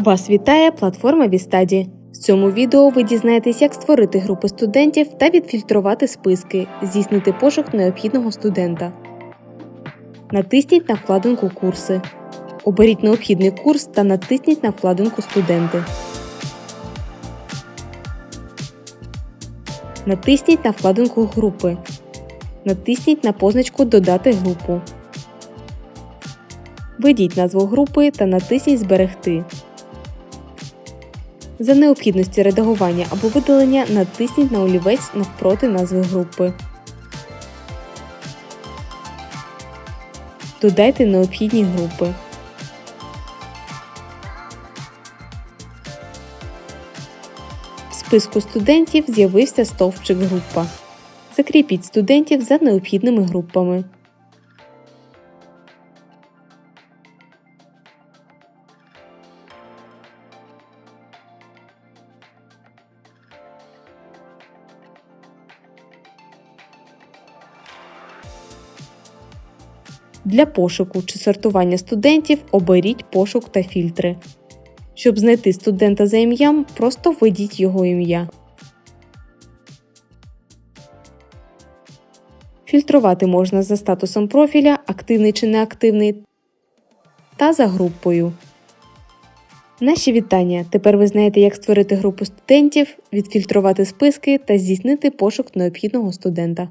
Вас вітає платформа Вістаді. В цьому відео ви дізнаєтесь, як створити групи студентів та відфільтрувати списки, здійснити пошук необхідного студента. Натисніть на вкладинку Курси. Оберіть необхідний курс та натисніть на вкладинку Студенти. Натисніть на вкладинку Групи. Натисніть на позначку Додати групу. Введіть назву групи та натисніть Зберегти. За необхідності редагування або видалення натисніть на олівець навпроти назви групи. Додайте необхідні групи. В списку студентів з'явився стовпчик група. Закріпіть студентів за необхідними групами. Для пошуку чи сортування студентів оберіть пошук та фільтри. Щоб знайти студента за ім'ям, просто введіть його ім'я. Фільтрувати можна за статусом профіля, активний чи неактивний, та за групою. Наші вітання! Тепер ви знаєте, як створити групу студентів, відфільтрувати списки та здійснити пошук необхідного студента.